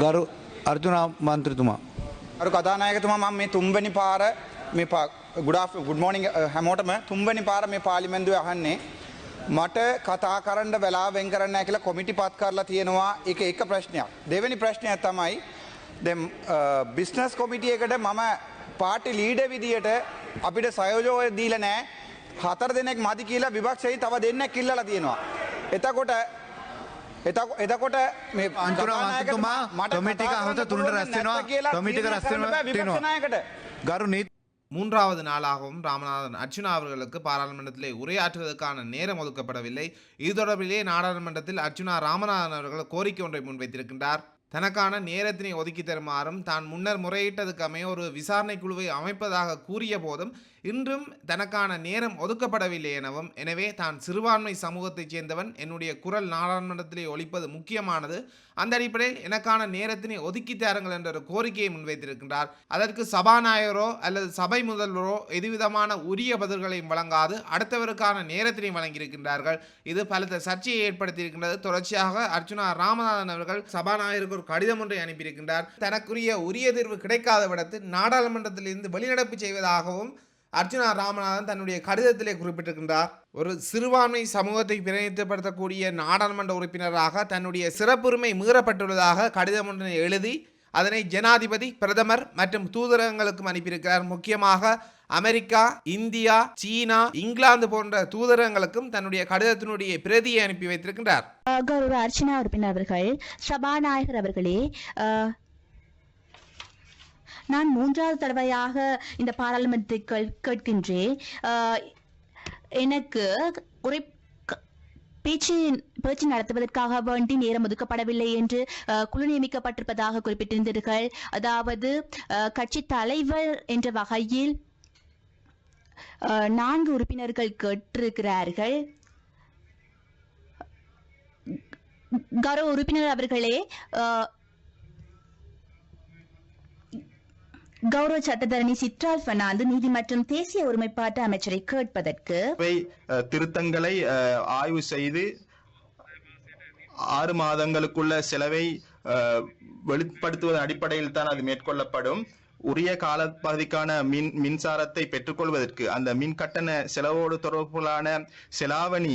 ගරු අර්ජුනා මන්ත්‍රතුමා. අරු කතානායකතුමා මම මේ තුම්වැනි පාර මේ ගුඩා ගුඩ මෝනිින් හැමෝටම තුම්වැනි පාර මේ පාලිමෙන්දුව අහන්නේ. මට කතා කරන්න වෙලා වෙන් කරන්න කියලා කොමිටි පත් කරලා තියෙනවා එක එක ප්‍රශ්නයක්. දෙවැනි ප්‍රශ්නය තමයි බිස්නස් කොමිටිය uh, එකට මම පාටි ලීඩ විදියට අපිට සයෝජෝය දීල නෑ හතර දෙනෙක් මදි කියලා විභක්ෂයි තව දෙන්න කිල්ලලා තියෙනවා. එතකොට එතකො- එතකොට මේ අන්තුරාමන්තුමා මට කොමිටික කතා අහත කරන්න තුනට පුළුවන් රැස් වෙනවා. නැත්ත කියලා කොමිටික තීරණය රැස් කරන්න වෙනවා. බෑ විපක්ෂ නායකට. ගරු නීති மூன்றாவது நாளாகவும் ராமநாதன் அர்ச்சுனா அவர்களுக்கு பாராளுமன்றத்திலே உரையாற்றுவதற்கான நேரம் ஒதுக்கப்படவில்லை இது தொடர்பிலே நாடாளுமன்றத்தில் அர்ச்சுனா ராமநாதன் அவர்கள் கோரிக்கை ஒன்றை முன்வைத்திருக்கின்றார் தனக்கான நேரத்தினை ஒதுக்கி தருமாறும் தான் முன்னர் முறையிட்டதுக்கு அமைய ஒரு விசாரணை குழுவை அமைப்பதாக கூறிய போதும் இன்றும் தனக்கான நேரம் ஒதுக்கப்படவில்லை எனவும் எனவே தான் சிறுபான்மை சமூகத்தைச் சேர்ந்தவன் என்னுடைய குரல் நாடாளுமன்றத்திலே ஒழிப்பது முக்கியமானது. அந்த அடிப்படையில் எனக்கான நேரத்தினை ஒதுக்கி தாருங்கள் என்ற ஒரு கோரிக்கையை முன்வைத்திருக்கின்றார். அதற்கு சபாநாயகரோ அல்லது சபை முதல்வரோ எதுவிதமான உரிய பதில்களையும் வழங்காது அடுத்தவருக்கான நேரத்தினை வழங்கியிருக்கின்றார்கள். இது பலத்த சர்ச்சையை ஏற்படுத்தியிருக்கின்றது. தொடர்ச்சியாக அர்ச்சுனா ராமநாதன் அவர்கள் சபாநாயகருக்கு ஒரு கடிதம் ஒன்றை அனுப்பியிருக்கின்றார். தனக்குரிய உரிய தீர்வு கிடைக்காத விடத்து நாடாளுமன்றத்திலிருந்து வெளிநடப்பு செய்வதாகவும் அர்ஜுனா ராமநாதன் தன்னுடைய கடிதத்திலே குறிப்பிட்டிருக்கின்றார். ஒரு சிறுபான்மை சமூகத்தை பிரதிநிதித்துவப்படுத்தக்கூடிய நாடாளுமன்ற உறுப்பினராக தன்னுடைய சிறப்புரிமை மீறப்பட்டுள்ளதாக கடிதம் ஒன்றை எழுதி அதனை ஜனாதிபதி பிரதமர் மற்றும் தூதரகங்களுக்கும் அனுப்பியிருக்கிறார். முக்கியமாக அமெரிக்கா இந்தியா சீனா இங்கிலாந்து போன்ற தூதரகங்களுக்கும் தன்னுடைய கடிதத்தினுடைய பிரதியை அனுப்பி வைத்திருக்கின்றார். கௌரவ அர்ச்சனா உறுப்பினர் அவர்கள் சபாநாயகர் அவர்களே நான் மூன்றாவது தடவையாக இந்த பாராளுமன்றத்தை கேட்கின்றேன். எனக்கு உரை பேச்சு பேச்சு நடத்துவதற்காக வேண்டி நேரம் ஒதுக்கப்படவில்லை என்று அஹ், குழு நியமிக்கப்பட்டிருப்பதாக குறிப்பிட்டிருந்தீர்கள். அதாவது கட்சி தலைவர் என்ற வகையில் நான்கு உறுப்பினர்கள் கேட்டிருக்கிறார்கள். கௌரவ உறுப்பினர் அவர்களே கௌரவ சட்டத்தரணி சிற்றால் பெர்னாந்து நீதி மற்றும் தேசிய ஒருமைப்பாட்டு அமைச்சரை கேட்பதற்கு திருத்தங்களை ஆய்வு செய்து ஆறு மாதங்களுக்குள்ள செலவை வெளிப்படுத்துவதன் அடிப்படையில் தான் அது மேற்கொள்ளப்படும். உரிய காலப்பகுதிக்கான மின் மின்சாரத்தை பெற்றுக்கொள்வதற்கு அந்த மின் கட்டண செலவோடு தொடர்புகளான செலாவணி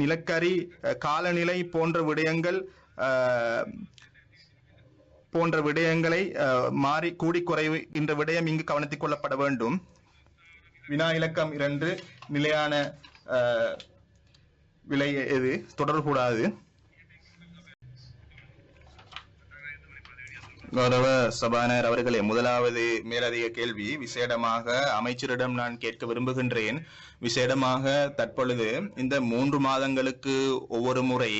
நிலக்கரி அஹ், காலநிலை போன்ற விடயங்கள் போன்ற விடயங்களை மாறி கூடி குறைவு என்ற விடயம் இங்கு கவனத்தில் கொள்ளப்பட வேண்டும். வினா இலக்கம் இரண்டு நிலையான விலை எது? தொடரக்கூடாது கௌரவ சபாநாயகர் அவர்களே முதலாவது மேலதிக கேள்வி. விசேடமாக அமைச்சரிடம் நான் கேட்க விரும்புகின்றேன். விசேடமாக தற்பொழுது இந்த மூன்று மாதங்களுக்கு ஒவ்வொரு முறை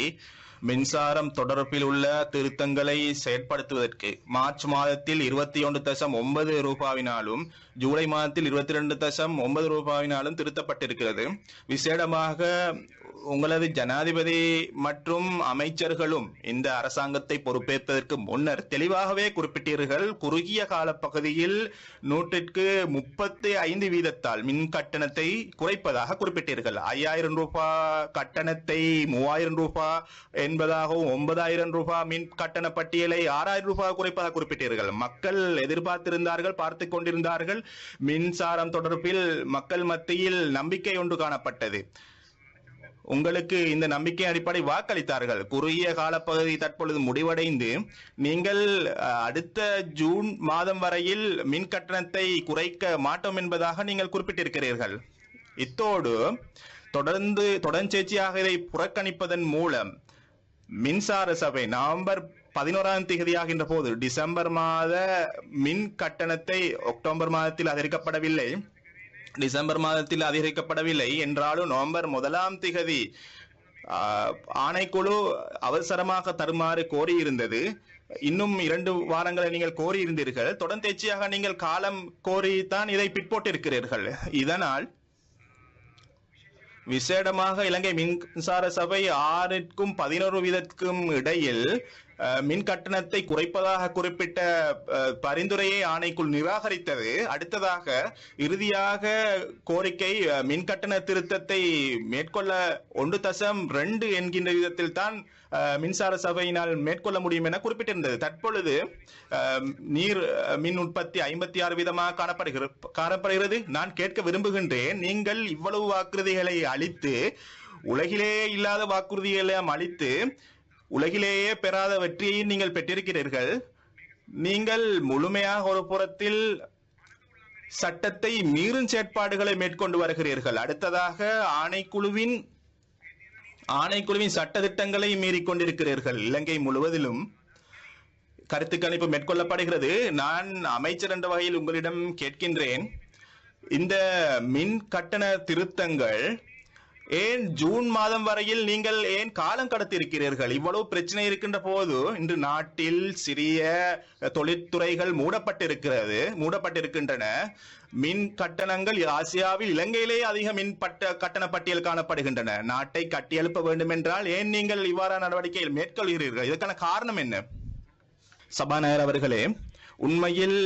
மின்சாரம் தொடர்பில் உள்ள திருத்தங்களை செயற்படுத்துவதற்கு மார்ச் மாதத்தில் இருபத்தி ஒன்று தசம் ஒன்பது ரூபாவினாலும் ஜூலை மாதத்தில் இருபத்தி ரெண்டு தசம் ஒன்பது ரூபாவினாலும் திருத்தப்பட்டிருக்கிறது. விசேடமாக உங்களது ஜனாதிபதி மற்றும் அமைச்சர்களும் இந்த அரசாங்கத்தை பொறுப்பேற்பதற்கு முன்னர் தெளிவாகவே குறிப்பிட்டீர்கள் குறுகிய கால பகுதியில் நூற்றிற்கு முப்பத்தி ஐந்து வீதத்தால் மின் கட்டணத்தை குறைப்பதாக குறிப்பிட்டீர்கள். ஐயாயிரம் ரூபாய் கட்டணத்தை மூவாயிரம் ரூபாய் என்பதாகவும் ஒன்பதாயிரம் ரூபாய் மின் கட்டண பட்டியலை ஆறாயிரம் ரூபாய் குறைப்பதாக குறிப்பிட்டீர்கள். மக்கள் எதிர்பார்த்திருந்தார்கள் பார்த்து கொண்டிருந்தார்கள். மின்சாரம் தொடர்பில் மக்கள் மத்தியில் நம்பிக்கை ஒன்று காணப்பட்டது. உங்களுக்கு இந்த நம்பிக்கை அடிப்படை வாக்களித்தார்கள். குறுகிய காலப்பகுதி தற்பொழுது முடிவடைந்து நீங்கள் அடுத்த ஜூன் மாதம் வரையில் மின் கட்டணத்தை குறைக்க மாட்டோம் என்பதாக நீங்கள் குறிப்பிட்டிருக்கிறீர்கள். இத்தோடு தொடர்ந்து தொடர்ச்சேர்ச்சியாக இதை புறக்கணிப்பதன் மூலம் மின்சார சபை நவம்பர் பதினோராம் தேதியாகின்ற போது டிசம்பர் மாத மின் கட்டணத்தை அக்டோபர் மாதத்தில் அதிகரிக்கப்படவில்லை. டிசம்பர் மாதத்தில் அதிகரிக்கப்படவில்லை. என்றாலும் நவம்பர் முதலாம் திகதி ஆணைக்குழு அவசரமாக தருமாறு கோரியிருந்தது. இன்னும் இரண்டு வாரங்களை நீங்கள் கோரியிருந்தீர்கள். தொடர்ந்தேச்சியாக நீங்கள் காலம் கோரித்தான் இதை பிற்போட்டிருக்கிறீர்கள். இதனால் விசேடமாக இலங்கை மின்சார சபை ஆறிற்கும் பதினோரு வீதத்துக்கும் இடையில் மின் கட்டணத்தை குறைப்பதாக குறிப்பிட்ட பரிந்துரையை ஆணைக்குள் நிராகரித்தது. அடுத்ததாக இறுதியாக கோரிக்கை மின் கட்டண திருத்தத்தை மேற்கொள்ள ஒன்று தசம் ரெண்டு என்கின்ற விதத்தில் தான் மின்சார சபையினால் மேற்கொள்ள முடியும் என குறிப்பிட்டிருந்தது. தற்பொழுது நீர் மின் உற்பத்தி ஐம்பத்தி ஆறு விதமாக காணப்படுகிறது காணப்படுகிறது. நான் கேட்க விரும்புகின்றேன் நீங்கள் இவ்வளவு வாக்குறுதிகளை அளித்து உலகிலேயே இல்லாத வாக்குறுதிகளை அளித்து உலகிலேயே பெறாத வெற்றியை நீங்கள் பெற்றிருக்கிறீர்கள். நீங்கள் முழுமையாக ஒரு புறத்தில் சட்டத்தை மீறும் செயற்பாடுகளை மேற்கொண்டு வருகிறீர்கள். அடுத்ததாக ஆணைக்குழுவின் ஆணைக்குழுவின் சட்ட திட்டங்களை மீறிக்கொண்டிருக்கிறீர்கள் இலங்கை முழுவதிலும் கருத்து கணிப்பு மேற்கொள்ளப்படுகிறது. நான் அமைச்சர் என்ற வகையில் உங்களிடம் கேட்கின்றேன். இந்த மின் கட்டண திருத்தங்கள் ஏன் ஜூன் மாதம் வரையில் நீங்கள் ஏன் காலம் கடத்தியிருக்கிறீர்கள்? இவ்வளவு பிரச்சனை இருக்கின்ற போது இன்று நாட்டில் சிறிய தொழிற்துறைகள் மூடப்பட்டிருக்கிறது மூடப்பட்டிருக்கின்றன. மின் கட்டணங்கள் ஆசியாவில் இலங்கையிலேயே அதிக மின் பட்ட கட்டண பட்டியல் காணப்படுகின்றன. நாட்டை கட்டியெழுப்ப வேண்டும் என்றால் ஏன் நீங்கள் இவ்வாறான நடவடிக்கைகள் மேற்கொள்கிறீர்கள்? இதற்கான காரணம் என்ன? சபாநாயகர் அவர்களே உண்மையில்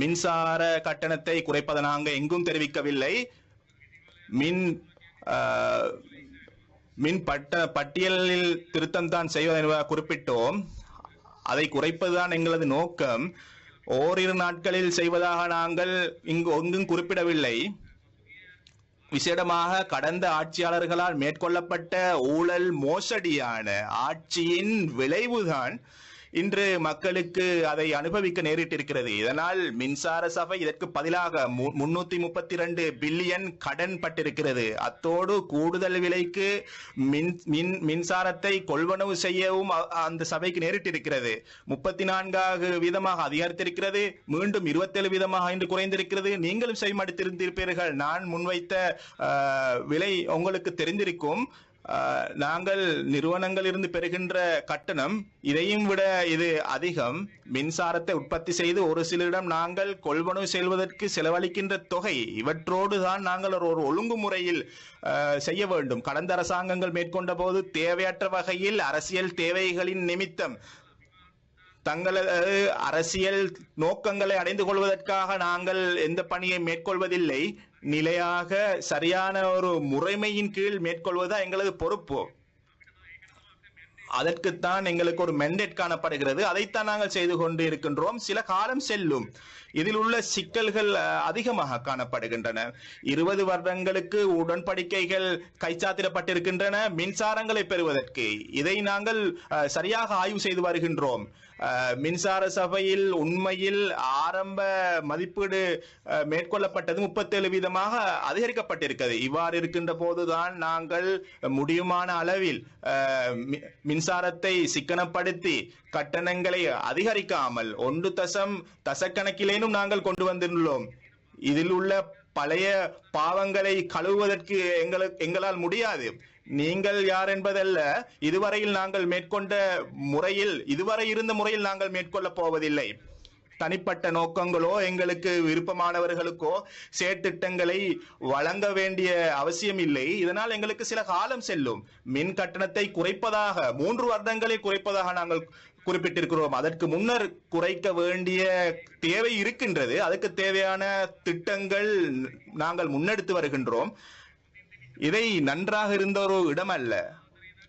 மின்சார கட்டணத்தை குறைப்பதை நாங்கள் எங்கும் தெரிவிக்கவில்லை. மின் மின் பட்ட பட்டியலில் திருத்தம் தான் செய்வதை குறிப்பிட்டோம். அதை குறைப்பதுதான் எங்களது நோக்கம். ஓரிரு நாட்களில் செய்வதாக நாங்கள் இங்கு ஒங்கும் குறிப்பிடவில்லை. விசேடமாக கடந்த ஆட்சியாளர்களால் மேற்கொள்ளப்பட்ட ஊழல் மோசடியான ஆட்சியின் விளைவுதான் இன்று மக்களுக்கு அதை அனுபவிக்க நேரிட்டிருக்கிறது. இதனால் மின்சார சபை இதற்கு பதிலாக மு- முன்னூத்தி முப்பத்தி ரெண்டு பில்லியன் கடன் பட்டிருக்கிறது. அத்தோடு கூடுதல் விலைக்கு மின் மின் மின்சாரத்தை கொள்வனவு செய்யவும் அ- அந்த சபைக்கு நேரிட்டிருக்கிறது. முப்பத்தி நான்காக வீதமாக அதிகரித்திருக்கிறது. மீண்டும் இருபத்தேழு வீதமாக இன்று குறைந்திருக்கிறது. நீங்களும் செய்மடுத்திருந்திருப்பீர்கள் நான் முன்வைத்த விலை உங்களுக்கு தெரிந்திருக்கும். நாங்கள் நிறுவனங்கள் இருந்து பெறுகின்ற கட்டணம் இதையும் விட இது அதிகம். மின்சாரத்தை உற்பத்தி செய்து ஒரு சிலரிடம் நாங்கள் கொள்வனவு செல்வதற்கு செலவழிக்கின்ற தொகை இவற்றோடு தான் நாங்கள் ஒரு ஒழுங்குமுறையில் செய்ய வேண்டும். கடந்த அரசாங்கங்கள் மேற்கொண்ட போது தேவையற்ற வகையில் அரசியல் தேவைகளின் நிமித்தம் தங்களது அரசியல் நோக்கங்களை அடைந்து கொள்வதற்காக நாங்கள் எந்த பணியை மேற்கொள்வதில்லை. நிலையாக சரியான ஒரு முறைமையின் கீழ் மேற்கொள்வதா எங்களது பொறுப்பு. அதற்குத்தான் எங்களுக்கு ஒரு மெண்டேட் காணப்படுகிறது. அதைத்தான் நாங்கள் செய்து கொண்டு இருக்கின்றோம் சில காலம் செல்லும். இதில் உள்ள சிக்கல்கள் அஹ், அதிகமாக காணப்படுகின்றன. இருபது வருடங்களுக்கு உடன்படிக்கைகள் கைச்சாத்திடப்பட்டிருக்கின்றன. மின்சாரங்களை பெறுவதற்கு. இதை நாங்கள் அஹ், சரியாக ஆய்வு செய்து வருகின்றோம். மின்சார சபையில் உண்மையில் ஆரம்ப மதிப்பீடு மேற்கொள்ளப்பட்டது முப்பத்தேழு வீதமாக அதிகரிக்கப்பட்டிருக்கிறது. இவ்வாறு இருக்கின்ற போதுதான் நாங்கள் முடியுமான அளவில் அஹ், மின்சாரத்தை சிக்கனப்படுத்தி கட்டணங்களை அதிகரிக்காமல் ஒன்று தசம் தசக்கணக்கிலேனும் நாங்கள் கொண்டு வந்துள்ளோம் இதில் உள்ள பழைய பாவங்களை கழுவுவதற்கு எங்களுக்கு எங்களால் முடியாது. நீங்கள் யார் என்பதல்ல இதுவரையில் நாங்கள் மேற்கொண்ட முறையில் இதுவரை இருந்த முறையில் நாங்கள் மேற்கொள்ளப் போவதில்லை. தனிப்பட்ட நோக்கங்களோ எங்களுக்கு விருப்பமானவர்களுக்கோ செயற்திட்டங்களை வழங்க வேண்டிய அவசியம் இல்லை. இதனால் எங்களுக்கு சில காலம் செல்லும். மின் கட்டணத்தை குறைப்பதாக மூன்று வருடங்களை குறைப்பதாக நாங்கள் குறிப்பிட்டிருக்கிறோம். அதற்கு முன்னர் குறைக்க வேண்டிய தேவை இருக்கின்றது. அதுக்கு தேவையான திட்டங்கள் நாங்கள் முன்னெடுத்து வருகின்றோம். இதை நன்றாக இருந்த ஒரு இடம் அல்ல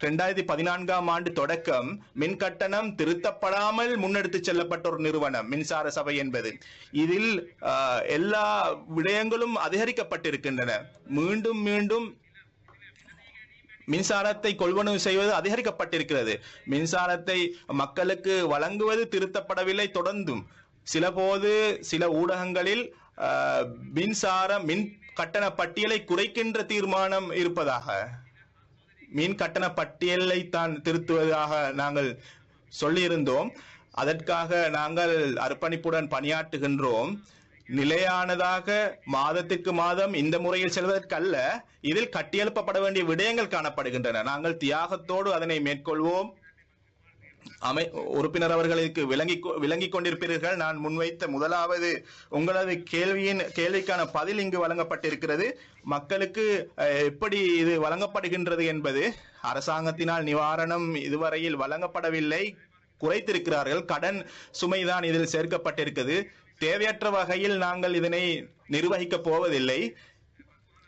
ரெண்டாயிரத்தி பதினான்காம் ஆண்டு தொடக்கம் மின் கட்டணம் திருத்தப்படாமல் முன்னெடுத்து செல்லப்பட்ட ஒரு நிறுவனம் மின்சார சபை என்பது. இதில் எல்லா விடயங்களும் அதிகரிக்கப்பட்டிருக்கின்றன. மீண்டும் மீண்டும் மின்சாரத்தை கொள்வனவு செய்வது அதிகரிக்கப்பட்டிருக்கிறது. மின்சாரத்தை மக்களுக்கு வழங்குவது திருத்தப்படவில்லை தொடர்ந்தும். சில போது சில ஊடகங்களில் ஆஹ், மின்சார மின் கட்டண பட்டியலை குறைக்கின்ற தீர்மானம் இருப்பதாக. மீன் கட்டண பட்டியலை தான் திருத்துவதாக நாங்கள் சொல்லியிருந்தோம். அதற்காக நாங்கள் அர்ப்பணிப்புடன் பணியாற்றுகின்றோம். நிலையானதாக மாதத்திற்கு மாதம் இந்த முறையில் செல்வதற்கல்ல இதில் கட்டியெழுப்பப்பட வேண்டிய விடயங்கள் காணப்படுகின்றன. நாங்கள் தியாகத்தோடு அதனை மேற்கொள்வோம். அமை உறுப்பினர் அவர்களுக்கு விளங்கி விளங்கிக் கொண்டிருப்பீர்கள். நான் முன்வைத்த முதலாவது உங்களது கேள்வியின் கேள்விக்கான பதில் இங்கு வழங்கப்பட்டிருக்கிறது. மக்களுக்கு எப்படி இது வழங்கப்படுகின்றது என்பது அரசாங்கத்தினால் நிவாரணம் இதுவரையில் வழங்கப்படவில்லை. குறைத்திருக்கிறார்கள். கடன் சுமைதான் இதில் சேர்க்கப்பட்டிருக்குது. தேவையற்ற வகையில் நாங்கள் இதனை நிர்வகிக்கப் போவதில்லை.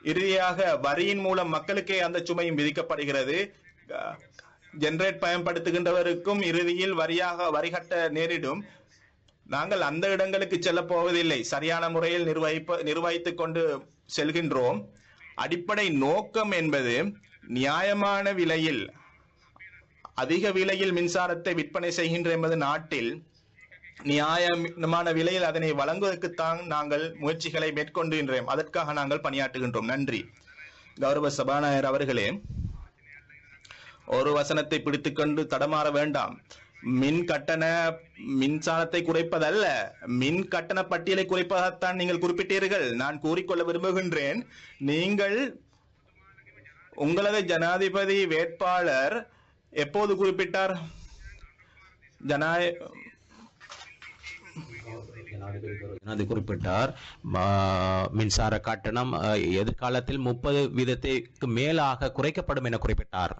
இறுதியாக வரியின் மூலம் மக்களுக்கே அந்த சுமையும் விதிக்கப்படுகிறது. ஜென்ரேட் பயன்படுத்துகின்றவருக்கும் இறுதியில் வரியாக வரிகட்ட நேரிடும். நாங்கள் அந்த இடங்களுக்கு செல்ல போவதில்லை. சரியான முறையில் நிர்வகிப்ப நிர்வகித்துக் கொண்டு செல்கின்றோம். அடிப்படை நோக்கம் என்பது நியாயமான விலையில் அதிக விலையில் மின்சாரத்தை விற்பனை செய்கின்ற என்பது நாட்டில் நியாயமான விலையில் அதனை வழங்குவதற்குத்தான் நாங்கள் முயற்சிகளை மேற்கொண்டுகின்றோம் அதற்காக நாங்கள் பணியாற்றுகின்றோம். நன்றி. கௌரவ சபாநாயகர் அவர்களே. ஒரு வசனத்தை பிடித்துக்கொண்டு தடமாற வேண்டாம். மின் கட்டண மின்சாரத்தை குறைப்பதல்ல. மின் கட்டண பட்டியலை குறைப்பதாகத்தான் நீங்கள் குறிப்பிட்டீர்கள். நான் கூறிக்கொள்ள விரும்புகின்றேன். நீங்கள் உங்களது ஜனாதிபதி வேட்பாளர் எப்போது குறிப்பிட்டார்? ஜனாய அது குறிப்பிட்டார். மின்சார கட்டணம் எதிர்காலத்தில் முப்பது வீதத்திற்கு மேலாக குறைக்கப்படும் என குறிப்பிட்டார்.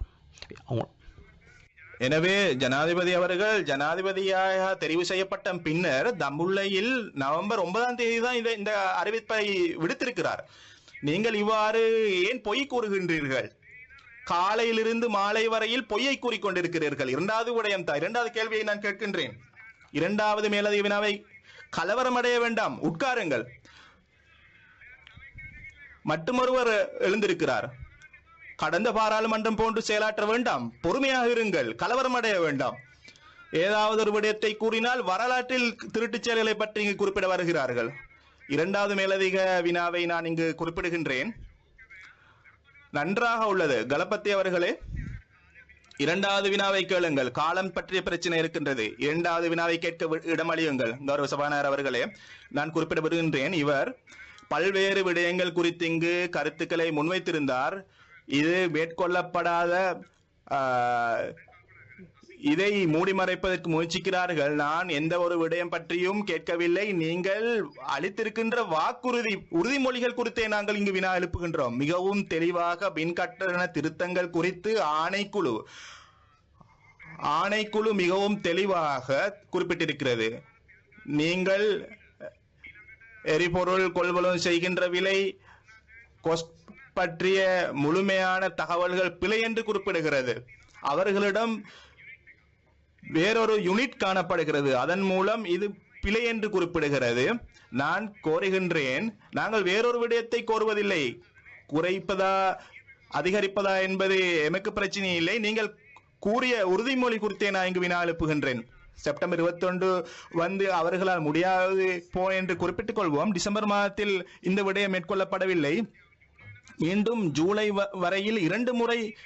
எனவே ஜனாதிபதி அவர்கள் ஜனாதிபதியாக தெரிவு செய்யப்பட்ட பின்னர் தம்புள்ளையில் நவம்பர் ஒன்பதாம் தேதி தான் இந்த அறிவிப்பை விடுத்திருக்கிறார். நீங்கள் இவ்வாறு ஏன் பொய் கூறுகின்றீர்கள்? காலையிலிருந்து மாலை வரையில் பொய்யை கூறிக்கொண்டிருக்கிறீர்கள். இரண்டாவது விடயம் தான் இரண்டாவது கேள்வியை நான் கேட்கின்றேன். இரண்டாவது மேலதிக வினாவை கலவரமடைய வேண்டாம். உட்காருங்கள். மட்டுமொருவர் எழுந்திருக்கிறார். கடந்த பாராளுமன்றம் போன்று செயலாற்ற வேண்டாம். பொறுமையாக இருங்கள். கலவரம் அடைய வேண்டாம். ஏதாவது ஒரு விடயத்தை கூறினால் வரலாற்றில் திருட்டுச் செயல்களை பற்றி இங்கு குறிப்பிட வருகிறார்கள். இரண்டாவது மேலதிக வினாவை நான் இங்கு குறிப்பிடுகின்றேன். நன்றாக உள்ளது. கலபத்தி அவர்களே இரண்டாவது வினாவை கேளுங்கள். காலம் பற்றிய பிரச்சனை இருக்கின்றது. இரண்டாவது வினாவை கேட்க வி- இடமளியுங்கள். கௌரவ சபாநாயகர் அவர்களே நான் குறிப்பிட வருகின்றேன் இவர் பல்வேறு விடயங்கள் குறித்து இங்கு கருத்துக்களை முன்வைத்திருந்தார். இது மேற்கொள்ளப்படாத இதை மூடி மறைப்பதற்கு முயற்சிக்கிறார்கள். நான் எந்த ஒரு விடயம் பற்றியும் கேட்கவில்லை. நீங்கள் அளித்திருக்கின்ற வாக்குறுதி உறுதிமொழிகள் குறித்தே நாங்கள் இங்கு வினா எழுப்புகின்றோம். மிகவும் தெளிவாக மின் கட்டண திருத்தங்கள் குறித்து ஆணைக்குழு ஆணைக்குழு மிகவும் தெளிவாக குறிப்பிட்டிருக்கிறது. நீங்கள் எரிபொருள் கொள்வனம் செய்கின்ற விலை கொஸ் பற்றிய முழுமையான தகவல்கள் பிழை என்று குறிப்பிடுகிறது. அவர்களிடம் வேறொரு யூனிட் காணப்படுகிறது. அதன் மூலம் இது பிழை என்று குறிப்பிடுகிறது. நான் கோருகின்றேன் நாங்கள் வேறொரு விடயத்தை கோருவதில்லை. குறைப்பதா அதிகரிப்பதா என்பது எமக்கு பிரச்சனை இல்லை. நீங்கள் கூறிய உறுதிமொழி குறித்தே நான் இங்கு வினா எழுப்புகின்றேன். செப்டம்பர் 21 வந்து அவர்களால் முடியாது போ என்று குறிப்பிட்டுக் கொள்வோம். டிசம்பர் மாதத்தில் இந்த விடயம் மேற்கொள்ளப்படவில்லை. மீண்டும் ஜூலை வ- வரையில் இரண்டு முறை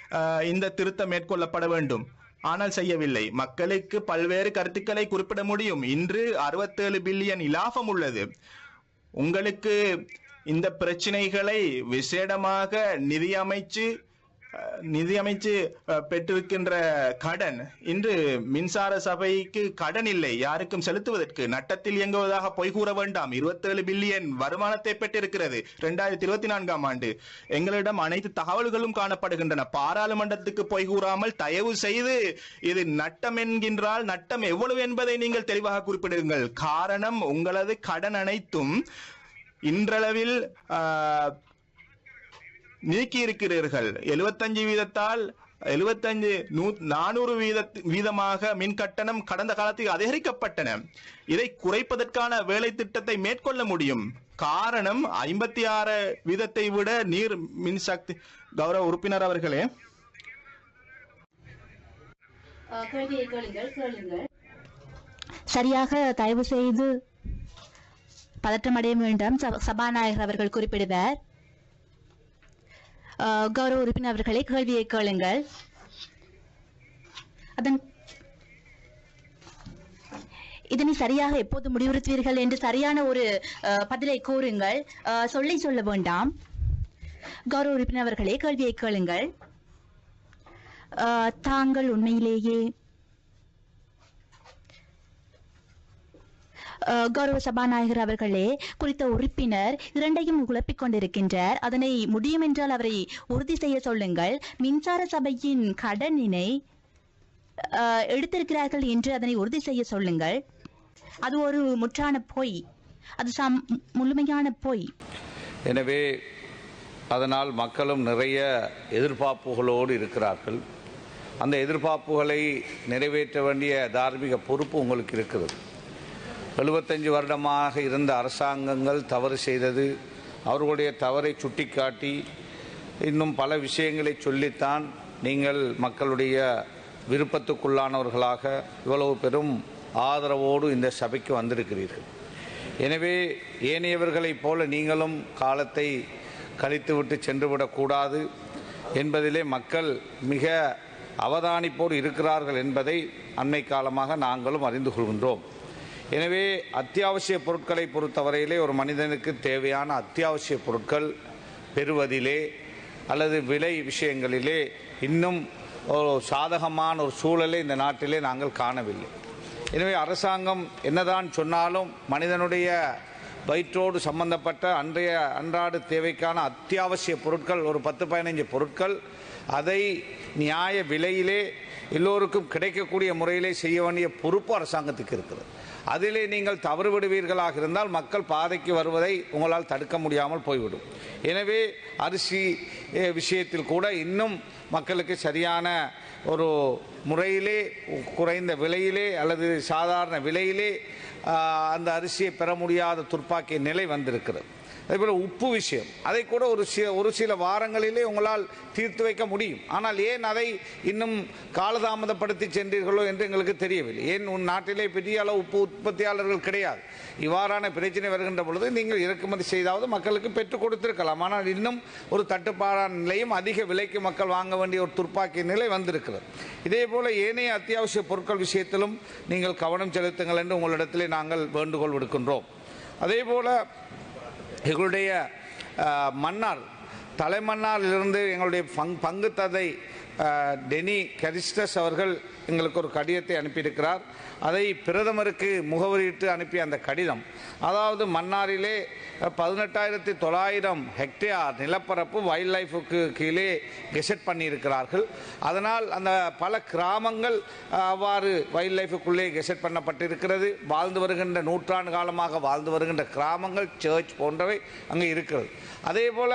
இந்த திருத்தம் மேற்கொள்ளப்பட வேண்டும். ஆனால் செய்யவில்லை. மக்களுக்கு பல்வேறு கருத்துக்களை குறிப்பிட முடியும். இன்று 67 பில்லியன் இலாபம் உள்ளது. உங்களுக்கு இந்த பிரச்சனைகளை விசேடமாக நிதியமைச்சு நிதியமைச்சு பெற்றிருக்கின்ற கடன். இன்று மின்சார சபைக்கு கடன் இல்லை. யாருக்கும் செலுத்துவதற்கு நட்டத்தில் இயங்குவதாக பொய் கூற வேண்டாம். 27 பில்லியன் வருமானத்தை பெற்றிருக்கிறது இரண்டாயிரத்தி இருபத்தி நான்காம் ஆண்டு. எங்களிடம் அனைத்து தகவல்களும் காணப்படுகின்றன. பாராளுமன்றத்துக்கு பொய் கூறாமல் தயவு செய்து இது நட்டம் என்கின்றால் நட்டம் எவ்வளவு என்பதை நீங்கள் தெளிவாக குறிப்பிடுங்கள். காரணம் உங்களது கடன் அனைத்தும் இன்றளவில் ஆஹ், நீக்கி இருக்கிறீர்கள் எழுபத்தஞ்சு வீதத்தால் எழுபத்தஞ்சு நூ நானூறு வீத வீதமாக மின் கட்டணம் கடந்த காலத்தில் அதிகரிக்கப்பட்டன. இதை குறைப்பதற்கான வேலை திட்டத்தை மேற்கொள்ள முடியும். காரணம் ஐம்பத்தி ஆறு வீதத்தை விட நீர் மின்சக்தி கௌரவ உறுப்பினர் அவர்களே. சரியாக தயவு செய்து பதற்றமடைய வேண்டாம். சப- சபாநாயகர் அவர்கள் குறிப்பிடுவார். கௌரவ உறுப்பினர் அவர்களை கேள்வியை கேளுங்கள். அதன் இதனை சரியாக எப்போது முடிவுறுத்துவீர்கள் என்று சரியான ஒரு அஹ், பதிலை கூறுங்கள். அஹ், சொல்லை சொல்ல வேண்டாம். கௌரவ உறுப்பினர் அவர்களே கேள்வியை கேளுங்கள். தாங்கள் உண்மையிலேயே கௌரவ சபாநாயகர் அவர்களே குறித்த உறுப்பினர் இரண்டையும் குழப்பிக் கொண்டிருக்கின்றார். அதனை முடியும் என்றால் அவரை உறுதி செய்ய சொல்லுங்கள். மின்சார சபையின் கடனினை எடுத்திருக்கிறார்கள் என்று அதனை உறுதி செய்ய சொல்லுங்கள். அது ஒரு முற்றான பொய். அது சம் முழுமையான பொய். எனவே அதனால் மக்களும் நிறைய எதிர்பார்ப்புகளோடு இருக்கிறார்கள். அந்த எதிர்பார்ப்புகளை நிறைவேற்ற வேண்டிய தார்மீக பொறுப்பு உங்களுக்கு இருக்கிறது. எழுபத்தஞ்சு வருடமாக இருந்த அரசாங்கங்கள் தவறு செய்தது. அவர்களுடைய தவறை சுட்டிக்காட்டி இன்னும் பல விஷயங்களை சொல்லித்தான் நீங்கள் மக்களுடைய விருப்பத்துக்குள்ளானவர்களாக இவ்வளவு பெரும் ஆதரவோடு இந்த சபைக்கு வந்திருக்கிறீர்கள். எனவே ஏனையவர்களைப் போல நீங்களும் காலத்தை கழித்துவிட்டு சென்றுவிடக்கூடாது என்பதிலே மக்கள் மிக அவதானிப்போடு இருக்கிறார்கள் என்பதை அண்மை காலமாக நாங்களும் அறிந்து கொள்கின்றோம். எனவே அத்தியாவசிய பொருட்களை பொறுத்தவரையிலே ஒரு மனிதனுக்கு தேவையான அத்தியாவசிய பொருட்கள் பெறுவதிலே அல்லது விலை விஷயங்களிலே இன்னும் ஒரு சாதகமான ஒரு சூழலை இந்த நாட்டிலே நாங்கள் காணவில்லை. எனவே அரசாங்கம் என்னதான் சொன்னாலும் மனிதனுடைய வயிற்றோடு சம்பந்தப்பட்ட அன்றைய அன்றாட தேவைக்கான அத்தியாவசிய பொருட்கள் ஒரு பத்து பதினைஞ்சு பொருட்கள் அதை நியாய விலையிலே எல்லோருக்கும் கிடைக்கக்கூடிய முறையிலே செய்ய வேண்டிய பொறுப்பு அரசாங்கத்துக்கு இருக்கிறது. அதிலே நீங்கள் தவறு விடுவீர்களாக இருந்தால் மக்கள் பாதைக்கு வருவதை உங்களால் தடுக்க முடியாமல் போய்விடும். எனவே அரிசி விஷயத்தில் கூட இன்னும் மக்களுக்கு சரியான ஒரு முறையிலே குறைந்த விலையிலே அல்லது சாதாரண விலையிலே அந்த அரிசியை பெற முடியாத துர்ப்பாக்கிய நிலை வந்திருக்கிறது. அதேபோல் உப்பு விஷயம். அதை கூட ஒரு சில ஒரு சில வாரங்களிலே உங்களால் தீர்த்து வைக்க முடியும். ஆனால் ஏன் அதை இன்னும் காலதாமதப்படுத்தி சென்றீர்களோ என்று எங்களுக்கு தெரியவில்லை. ஏன் உன் நாட்டிலே பெரிய அளவு உப்பு உற்பத்தியாளர்கள் கிடையாது? இவ்வாறான பிரச்சனை வருகின்ற பொழுது நீங்கள் இறக்குமதி செய்தாவது மக்களுக்கு பெற்றுக் கொடுத்திருக்கலாம். ஆனால் இன்னும் ஒரு தட்டுப்பாடான நிலையும் அதிக விலைக்கு மக்கள் வாங்க வேண்டிய ஒரு துர்ப்பாக்கிய நிலை வந்திருக்கிறது. இதே போல ஏனைய அத்தியாவசிய பொருட்கள் விஷயத்திலும் நீங்கள் கவனம் செலுத்துங்கள் என்று உங்களிடத்திலே நாங்கள் வேண்டுகோள் விடுக்கின்றோம். அதே போல எங்களுடைய மன்னார் தலைமன்னாரிலிருந்து எங்களுடைய பங் பங்கு ததை டெனி கரிஸ்டஸ் அவர்கள் எங்களுக்கு ஒரு கடிதத்தை அனுப்பியிருக்கிறார். அதை பிரதமருக்கு முகவரியிட்டு அனுப்பிய அந்த கடிதம். அதாவது மன்னாரிலே பதினெட்டாயிரத்தி தொள்ளாயிரம் ஹெக்டேர் நிலப்பரப்பு வைல்ட் லைஃபுக்கு கீழே கெசட் பண்ணியிருக்கிறார்கள். அதனால் அந்த பல கிராமங்கள் அவ்வாறு வைல்ட் லைஃபுக்குள்ளே கெசட் பண்ணப்பட்டிருக்கிறது. வாழ்ந்து வருகின்ற நூற்றாண்டு காலமாக வாழ்ந்து வருகின்ற கிராமங்கள் சர்ச் போன்றவை அங்கே இருக்கிறது. அதே போல்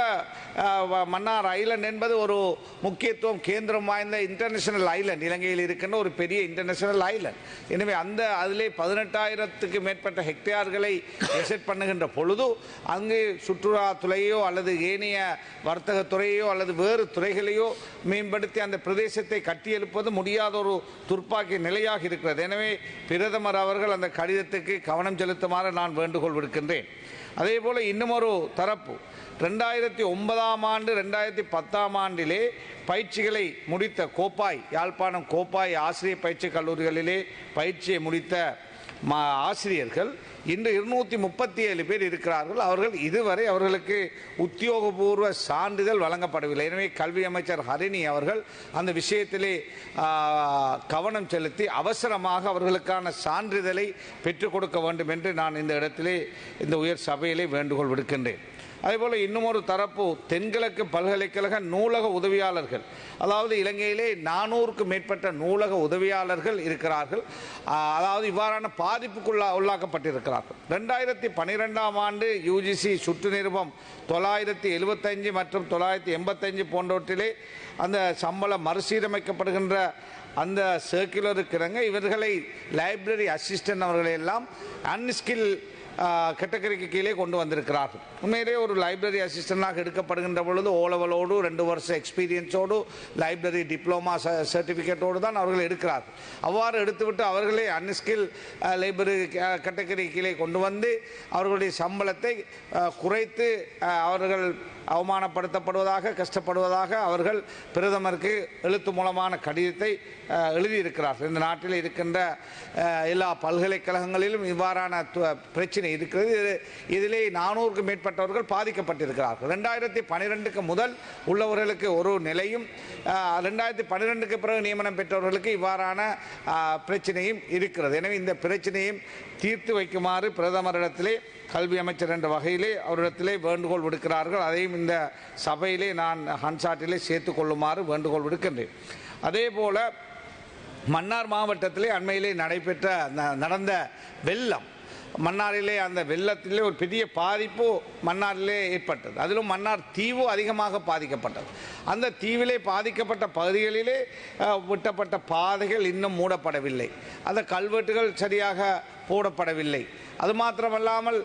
வ- மன்னார் ஐலண்ட் என்பது ஒரு முக்கியத்துவம் கேந்திரம் வாய்ந்த இன்டர்நேஷனல் ஐலண்ட் இலங்கையில் இருக்கின்ற ஒரு பெரிய இன்டர்நேஷனல் ஐலண்ட் எனவே அந்த அதிலே பதினெட்டாயிரத்துக்கு மேற்பட்ட ஹெக்டேர்களை எசெட் பண்ணுகின்ற பொழுது அங்கு சுற்றுலாத்துறையோ அல்லது ஏனைய வர்த்தகத்துறையோ அல்லது வேறு துறைகளையோ மேம்படுத்தி அந்த பிரதேசத்தை கட்டியெழுப்பது முடியாத ஒரு துர்ப்பாக்கிய நிலையாக இருக்கிறது. எனவே பிரதமர் அவர்கள் அந்த கடிதத்துக்கு கவனம் செலுத்துமாறு நான் வேண்டுகோள் விடுக்கின்றேன். அதே போல் இன்னும் ஒரு தரப்பு. ரெண்டாயிரத்தி ஒன்பதாம் ஆண்டு ரெண்டாயிரத்தி பத்தாம் ஆண்டிலே பயிற்சிகளை முடித்த கோப்பாய் யாழ்ப்பாணம் கோப்பாய் ஆசிரியர் பயிற்சி கல்லூரிகளிலே பயிற்சியை முடித்த மா ஆசிரியர்கள் இன்று இருநூற்றி முப்பத்தி ஏழு பேர் இருக்கிறார்கள். அவர்கள் இதுவரை அவர்களுக்கு உத்தியோகபூர்வ சான்றிதழ் வழங்கப்படவில்லை. எனவே கல்வி அமைச்சர் ஹரிணி அவர்கள் அந்த விஷயத்திலே கவனம் செலுத்தி அவசரமாக அவர்களுக்கான சான்றிதழை பெற்றுக் கொடுக்க வேண்டும் என்று நான் இந்த இடத்திலே இந்த உயர் சபையிலே வேண்டுகோள் விடுக்கின்றேன். அதேபோல் இன்னுமொரு தரப்பு தென்கிழக்கு பல்கலைக்கழக நூலக உதவியாளர்கள். அதாவது இலங்கையிலே நானூறுக்கும் மேற்பட்ட நூலக உதவியாளர்கள் இருக்கிறார்கள். அதாவது இவ்வாறான பாதிப்புக்குள்ளா உள்ளாக்கப்பட்டிருக்கிறார்கள். ரெண்டாயிரத்தி பன்னிரெண்டாம் ஆண்டு யூஜிசி சுற்று நிருபம் தொள்ளாயிரத்தி எழுபத்தஞ்சு மற்றும் தொள்ளாயிரத்தி எண்பத்தஞ்சு போன்றவற்றிலே அந்த சம்பளம் மறுசீரமைக்கப்படுகின்ற அந்த சர்க்குலருக்கு இறங்க இவர்களை லைப்ரரி அசிஸ்டன்ட் அவர்களையெல்லாம் அன்ஸ்கில் கேட்டகரிக்கு கீழே கொண்டு வந்திருக்கிறார். உண்மையிலே ஒரு லைப்ரரி அசிஸ்டண்டாக எடுக்கப்படுகின்ற பொழுது ஓலவலோடு ரெண்டு வருஷம் எக்ஸ்பீரியன்ஸோடு லைப்ரரி டிப்ளமா சர்டிஃபிகேட்டோடு தான் அவர்கள் எடுக்கிறார். அவ்வாறு எடுத்துவிட்டு அவர்களே அன்ஸ்கில் லைப்ரரி கெட்டகரி கீழே கொண்டு வந்து அவர்களுடைய சம்பளத்தை குறைத்து அவர்கள் அவமானப்படுத்தப்படுவதாக கஷ்டப்படுவதாக அவர்கள் பிரதமருக்கு எழுத்து மூலமான கடிதத்தை எழுதியிருக்கிறார்கள். இந்த நாட்டில் இருக்கின்ற எல்லா பல்கலைக்கழகங்களிலும் இவ்வாறான பிரச்சனை இருக்கிறது. இது- இதிலே நானூறுக்கும் மேற்பட்டவர்கள் பாதிக்கப்பட்டிருக்கிறார்கள். ரெண்டாயிரத்தி பன்னிரெண்டுக்கு முதல் உள்ளவர்களுக்கு ஒரு நிலையும் ரெண்டாயிரத்தி பன்னிரெண்டுக்கு பிறகு நியமனம் பெற்றவர்களுக்கு இவ்வாறான பிரச்சனையும் இருக்கிறது. எனவே இந்த பிரச்சனையும் தீர்த்து வைக்குமாறு பிரதமரிடத்திலே கல்வி அமைச்சர் என்ற வகையிலே அவரிடத்திலே வேண்டுகோள் விடுக்கிறார்கள். அதையும் இந்த சபையிலே நான் ஹன்சாட்டிலே சேர்த்து கொள்ளுமாறு வேண்டுகோள் விடுக்கின்றேன். அதே போல மன்னார் மாவட்டத்திலே அண்மையிலே நடைபெற்ற ந- நடந்த வெள்ளம். மன்னாரிலே அந்த வெள்ளத்திலே ஒரு பெரிய பாதிப்பு மன்னாரிலே ஏற்பட்டது. அதிலும் மன்னார் தீவு அதிகமாக பாதிக்கப்பட்டது. அந்த தீவிலே பாதிக்கப்பட்ட பகுதிகளிலே விட்டப்பட்ட பாதைகள் இன்னும் மூடப்படவில்லை. அந்த கல்வெட்டுகள் சரியாக போடப்படவில்லை. அது மாத்திரமல்லாமல்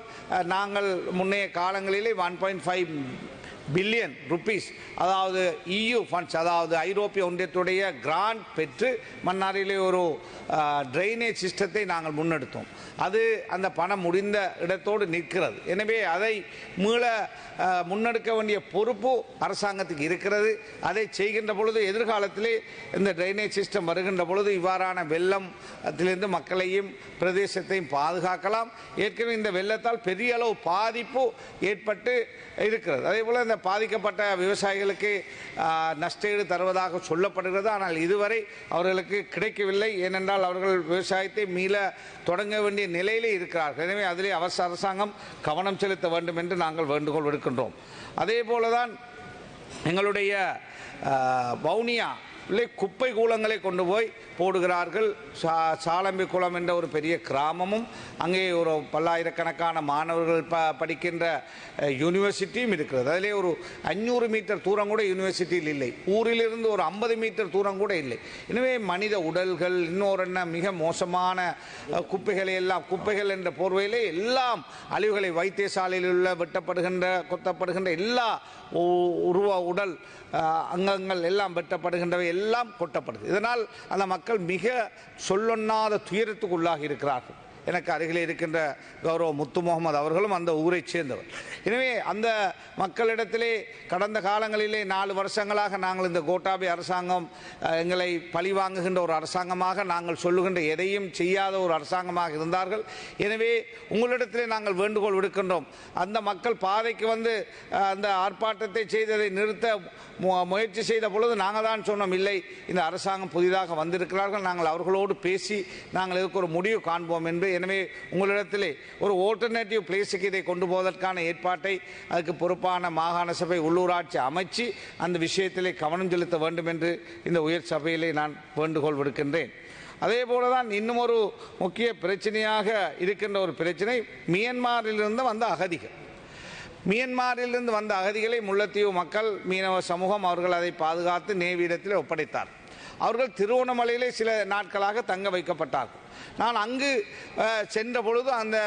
நாங்கள் முன்னைய காலங்களிலே one point five billion rupees. அதாவது இயு ஃபண்ட்ஸ் அதாவது ஐரோப்பிய ஒன்றியத்துடைய கிராண்ட் பெற்று மன்னாரிலே ஒரு ட்ரைனேஜ் சிஸ்டத்தை நாங்கள் முன்னெடுத்தோம். அது அந்த பணம் முடிந்த இடத்தோடு நிற்கிறது. எனவே அதை மீள முன்னெடுக்க வேண்டிய பொறுப்பு அரசாங்கத்துக்கு இருக்கிறது. அதை செய்கின்ற பொழுது எதிர்காலத்திலே இந்த ட்ரைனேஜ் சிஸ்டம் வருகின்ற பொழுது இவ்வாறான வெள்ளத்திலிருந்து மக்களையும் பிரதேசத்தையும் பாதுகாக்கலாம். ஏற்கனவே இந்த வெள்ளத்தால் பெரிய அளவு பாதிப்பு ஏற்பட்டு இருக்கிறது. அதே போல் இந்த பாதிக்கப்பட்ட விவசாயிகளுக்கு நஷ்டஈடு தருவதாக சொல்லப்படுகிறது. ஆனால் இதுவரை அவர்களுக்கு கிடைக்கவில்லை. ஏனென்றால் அவர்கள் விவசாயத்தை மீள தொடங்க வேண்டிய நிலையிலே இருக்கிறார்கள். எனவே அதிலே அவசர அரசாங்கம் கவனம் செலுத்த வேண்டும் என்று நாங்கள் வேண்டுகோள் விடுக்கின்றோம். அதே போலதான் எங்களுடைய வவுனியா இல்லை குப்பை கூலங்களை கொண்டு போய் போடுகிறார்கள். சா சாலம்பிக்குளம் என்ற ஒரு பெரிய கிராமமும் அங்கே ஒரு பல்லாயிரக்கணக்கான மாணவர்கள் ப படிக்கின்ற யூனிவர்சிட்டியும் இருக்கிறது. அதிலே ஒரு அஞ்சூறு மீட்டர் தூரம் கூட யூனிவர்சிட்டியில் இல்லை. ஊரிலிருந்து ஒரு ஐம்பது மீட்டர் தூரம் கூட இல்லை. எனவே மனித உடல்கள் இன்னொரு என்ன மிக மோசமான குப்பைகளை எல்லாம் குப்பைகள் என்ற போர்வையிலே எல்லாம் அழிவுகளை வைத்தியசாலையில் உள்ள வெட்டப்படுகின்ற கொத்தப்படுகின்ற எல்லா உருவ உடல் அங்கங்கள் எல்லாம் வெட்டப்படுகின்றவை எல்லாம் கொட்டப்படுது. இதனால் அந்த மக்கள் மக்கள் மிக சொல்லொண்ணாத துயரத்துக்குள்ளாக இருக்கிறார்கள் எனக்கு அருகில் இருக்கின்ற கௌரவ முத்து முகமது அவர்களும் அந்த ஊரை சேர்ந்தவர். எனவே அந்த மக்களிடத்திலே கடந்த காலங்களிலே நாலு வருஷங்களாக நாங்கள் இந்த கோட்டாபி அரசாங்கம் எங்களை பழி வாங்குகின்ற ஒரு அரசாங்கமாக நாங்கள் சொல்லுகின்ற எதையும் செய்யாத ஒரு அரசாங்கமாக இருந்தார்கள். எனவே உங்களிடத்திலே நாங்கள் வேண்டுகோள் விடுக்கின்றோம். அந்த மக்கள் பாதைக்கு வந்து அந்த ஆர்ப்பாட்டத்தை செய்ததை நிறுத்த மு- முயற்சி செய்த பொழுது நாங்கள் தான் சொன்னோம் இல்லை இந்த அரசாங்கம் புதிதாக வந்திருக்கிறார்கள். நாங்கள் அவர்களோடு பேசி நாங்கள் இதுக்கு ஒரு முடிவு காண்போம் என்று எனவே உங்களிடத்திலே ஒரு ஆல்டர்னேட்டிவ் பிளேஸுக்கு இதை கொண்டு போவதற்கான ஏற்பாட்டை அதுக்கு பொறுப்பான மாகாண சபை உள்ளூராட்சி அமைச்சு அந்த விஷயத்திலே கவனம் செலுத்த வேண்டும் என்று இந்த உயர் சபையிலே நான் வேண்டுகோள் விடுக்கின்றேன். அதே போல தான் இன்னும் ஒரு முக்கிய பிரச்சனையாக இருக்கின்ற ஒரு பிரச்சனை மியன்மாரிலிருந்து வந்த அகதிகள். மியன்மாரிலிருந்து வந்த அகதிகளை முல்லைத்தீவு மக்கள் மீனவ சமூகம் அவர்கள் அதை பாதுகாத்து நேவியிடத்தில் ஒப்படைத்தார் அவர்கள் திருவண்ணாமலையிலே சில நாட்களாக தங்க வைக்கப்பட்டார்கள். நான் அங்கு சென்ற பொழுது அந்த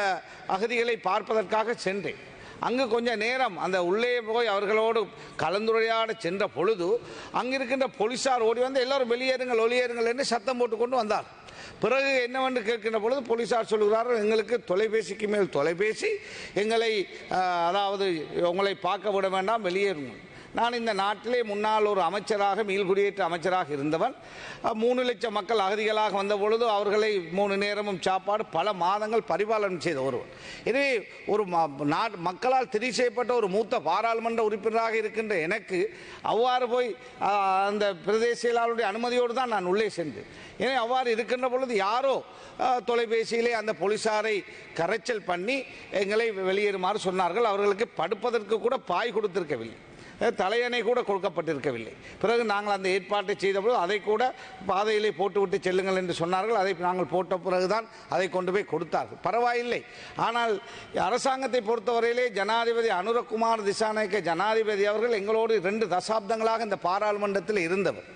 அகதிகளை பார்ப்பதற்காக சென்றேன். அங்கு கொஞ்சம் நேரம் அந்த உள்ளே போய் அவர்களோடு கலந்துரையாட சென்ற பொழுது அங்கிருக்கின்ற இருக்கின்ற ஓடி வந்து எல்லாரும் வெளியேறுங்கள் வெளியேறுங்கள் என்று சத்தம் போட்டு கொண்டு வந்தார். பிறகு என்னவென்று கேட்கின்ற பொழுது போலீசார் சொல்கிறார்கள் எங்களுக்கு தொலைபேசிக்கு மேல் தொலைபேசி எங்களை அதாவது உங்களை பார்க்க விட வேண்டாம் வெளியேறுங்கள். நான் இந்த நாட்டிலே முன்னாள் ஒரு அமைச்சராக மீள்குடியேற்ற அமைச்சராக இருந்தவன். மூணு லட்சம் மக்கள் அகதிகளாக வந்த பொழுது அவர்களை மூணு நேரமும் சாப்பாடு பல மாதங்கள் பரிபாலனம் செய்த ஒருவர் எனவே ஒரு ம- நாட் மக்களால் தெரிவு செய்யப்பட்ட ஒரு மூத்த பாராளுமன்ற உறுப்பினராக இருக்கின்ற எனக்கு அவ்வாறு போய் அந்த பிரதேச செயலாளருடைய அனுமதியோடு தான் நான் உள்ளே சென்றேன். எனவே அவ்வாறு இருக்கின்ற பொழுது யாரோ தொலைபேசியிலே அந்த போலீசாரை கரைச்சல் பண்ணி எங்களை வெளியேறுமாறு சொன்னார்கள். அவர்களுக்கு படுப்பதற்கு கூட பாய் கொடுத்திருக்கவில்லை. தலையணை கூட கொடுக்கப்பட்டிருக்கவில்லை. பிறகு நாங்கள் அந்த ஏற்பாட்டை செய்தபோது அதை கூட பாதையிலே போட்டுவிட்டு செல்லுங்கள் என்று சொன்னார்கள். அதை நாங்கள் போட்ட பிறகுதான் அதை கொண்டு போய் கொடுத்தார்கள். பரவாயில்லை. ஆனால் அரசாங்கத்தை பொறுத்தவரையிலே ஜனாதிபதி அனுரகுமார் திசாநாயக்க ஜனாதிபதி அவர்கள் எங்களோடு ரெண்டு தசாப்தங்களாக இந்த பாராளுமன்றத்தில் இருந்தவர்.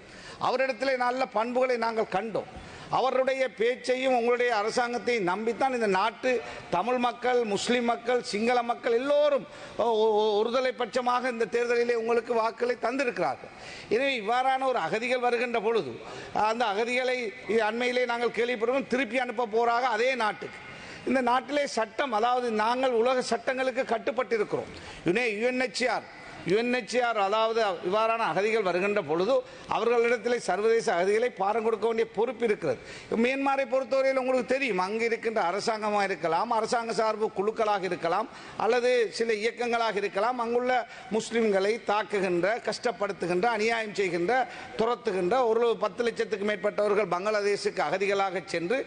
அவரிடத்திலே நல்ல பண்புகளை நாங்கள் கண்டோம். அவருடைய பேச்சையும் உங்களுடைய அரசாங்கத்தையும் நம்பித்தான் இந்த நாட்டு தமிழ் மக்கள் முஸ்லீம் மக்கள் சிங்கள மக்கள் எல்லோரும் ஒருதலை பட்சமாக இந்த தேர்தலிலே உங்களுக்கு வாக்குகளை தந்திருக்கிறார்கள். எனவே இவ்வாறான ஒரு அகதிகள் வருகின்ற பொழுது அந்த அகதிகளை அண்மையிலே நாங்கள் கேள்விப்படுவோம் திருப்பி அனுப்ப போறாக அதே நாட்டுக்கு. இந்த நாட்டிலே சட்டம் அதாவது நாங்கள் உலக சட்டங்களுக்கு கட்டுப்பட்டிருக்கிறோம். யுனே யுஎன்ஹெச்ஆர் யுஎன்ஹெச்ஆர் அதாவது இவ்வாறான அகதிகள் வருகின்ற பொழுது அவர்களிடத்திலே சர்வதேச அகதிகளை பாரம் கொடுக்க வேண்டிய பொறுப்பு இருக்கிறது. மியான்மரை பொறுத்தவரையில் உங்களுக்கு தெரியும் அங்கு இருக்கின்ற அரசாங்கமாக இருக்கலாம் அரசாங்க சார்பு குழுக்களாக இருக்கலாம் அல்லது சில இயக்கங்களாக இருக்கலாம் அங்குள்ள முஸ்லிம்களை தாக்குகின்ற கஷ்டப்படுத்துகின்ற அநியாயம் செய்கின்ற துரத்துகின்ற ஒரு பத்து லட்சத்துக்கு மேற்பட்டவர்கள் பங்களாதேஷுக்கு அகதிகளாக சென்று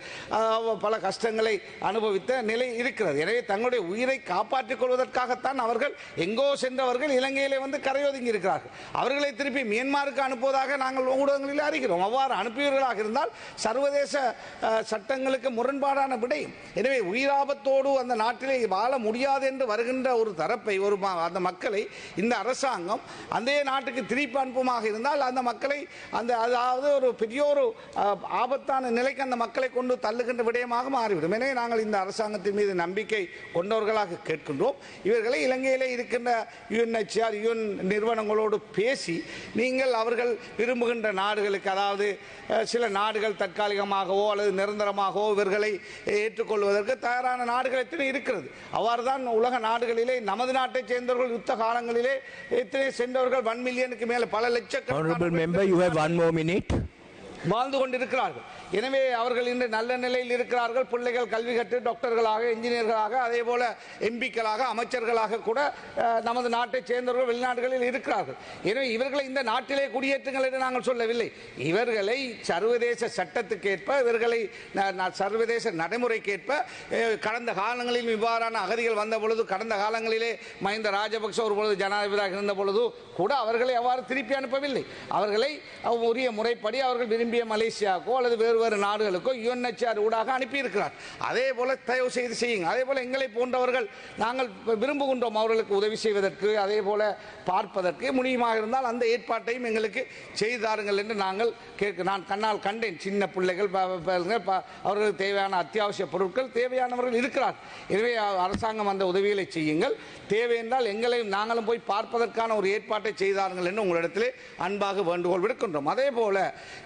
பல கஷ்டங்களை அனுபவித்த நிலை இருக்கிறது. எனவே தங்களுடைய உயிரை காப்பாற்றிக் கொள்வதற்காகத்தான் அவர்கள் எங்கோ சென்றவர்கள் இலங்கையை இலங்கையிலே வந்து கரையொதுங்கி இருக்கிறார்கள். அவர்களை திருப்பி மியான்மருக்கு அனுப்புவதாக நாங்கள் ஊடகங்களில் அறிகிறோம். அவ்வாறு அனுப்பியவர்களாக இருந்தால் சர்வதேச சட்டங்களுக்கு முரண்பாடான விடை. எனவே உயிராபத்தோடு அந்த நாட்டிலே வாழ முடியாது என்று வருகின்ற ஒரு தரப்பை ஒரு அந்த மக்களை இந்த அரசாங்கம் அந்த நாட்டுக்கு திருப்பி அனுப்புமாக இருந்தால் அந்த மக்களை அந்த அதாவது ஒரு பெரிய ஒரு ஆபத்தான நிலைக்கு அந்த மக்களை கொண்டு தள்ளுகின்ற விடயமாக மாறிவிடும். எனவே நாங்கள் இந்த அரசாங்கத்தின் மீது நம்பிக்கை கொண்டவர்களாக கேட்கின்றோம். இவர்களை இலங்கையிலே இருக்கின்ற யுஎன்ஹெச்ஆர் யுஎன் நிறுவனங்களோடு பேசி நீங்கள் அவர்கள் விரும்புகின்ற நாடுகளுக்கு அதாவது சில நாடுகள் தற்காலிகமாகவோ அல்லது நிரந்தரமாகவோ இவர்களை ஏற்றுக்கொள்வதற்கு தயாரான நாடுகள் எத்தனை இருக்கிறது அவ்வாறு தான் உலக நாடுகளிலே நமது நாட்டைச் சேர்ந்தவர்கள் யுத்த காலங்களிலே எத்தனை சென்றவர்கள் ஒன் மில்லியனுக்கு மேல பல லட்சக்கணக்கான member, you have one more minute. வாழ்ந்து கொண்டிருக்கிறார்கள். எனவே அவர்கள் இன்று நல்ல நிலையில் இருக்கிறார்கள். பிள்ளைகள் கல்வி கற்று டாக்டர்களாக இன்ஜினியர்களாக அதே போல எம்பிக்களாக அமைச்சர்களாக கூட நமது நாட்டைச் சேர்ந்தவர்கள் வெளிநாடுகளில் இருக்கிறார்கள். எனவே இவர்களை இந்த நாட்டிலே குடியேற்றுங்கள் என்று நாங்கள் சொல்லவில்லை. இவர்களை சர்வதேச சட்டத்துக்கேற்ப இவர்களை சர்வதேச நடைமுறைக்கேற்ப கடந்த காலங்களில் இவ்வாறான அகதிகள் வந்த பொழுது கடந்த காலங்களிலே மஹிந்த ராஜபக்ஷ ஒரு பொழுது ஜனாதிபதியாக இருந்த பொழுது கூட அவர்களை அவ்வாறு திருப்பி அனுப்பவில்லை. அவர்களை உரிய முறைப்படி அவர்கள் விரும்பி விரும்பிய மலேசியாவுக்கோ அல்லது வேறு வேறு நாடுகளுக்கோ யுஎன்ஹெச்ஆர் ஊடாக அனுப்பியிருக்கிறார். அதே போல தயவு செய்து செய்யுங்க அதே போல எங்களை போன்றவர்கள் நாங்கள் விரும்புகின்றோம் அவர்களுக்கு உதவி செய்வதற்கு அதே போல பார்ப்பதற்கு. முடியுமாக இருந்தால் அந்த ஏற்பாட்டையும் எங்களுக்கு செய்து தாருங்கள் என்று நாங்கள் கேட்க நான் கண்ணால் கண்டேன். சின்ன பிள்ளைகள் அவர்களுக்கு தேவையான அத்தியாவசிய பொருட்கள் தேவையானவர்கள் இருக்கிறார். எனவே அரசாங்கம் அந்த உதவிகளை செய்யுங்கள். தேவை என்றால் எங்களையும் நாங்களும் போய் பார்ப்பதற்கான ஒரு ஏற்பாட்டை செய்தார்கள் என்று உங்களிடத்திலே அன்பாக வேண்டுகோள் விடுக்கின்றோம். அதே போல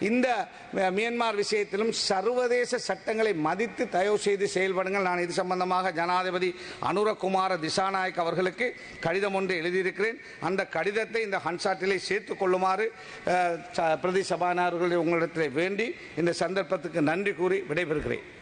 இந்த மியான்மர் விஷயத்திலும் சர்வதேச சட்டங்களை மதித்து தயவு செய்து செயல்படுங்கள். நான் இது சம்பந்தமாக ஜனாதிபதி அனுரகுமார திசாநாயக் அவர்களுக்கு கடிதம் ஒன்று எழுதியிருக்கிறேன். அந்த கடிதத்தை இந்த ஹன்சாட்டிலே சேர்த்து கொள்ளுமாறு ச- பிரதி சபாநாயகர்களை உங்களிடத்திலே வேண்டி இந்த சந்தர்ப்பத்துக்கு நன்றி கூறி விடைபெறுகிறேன்.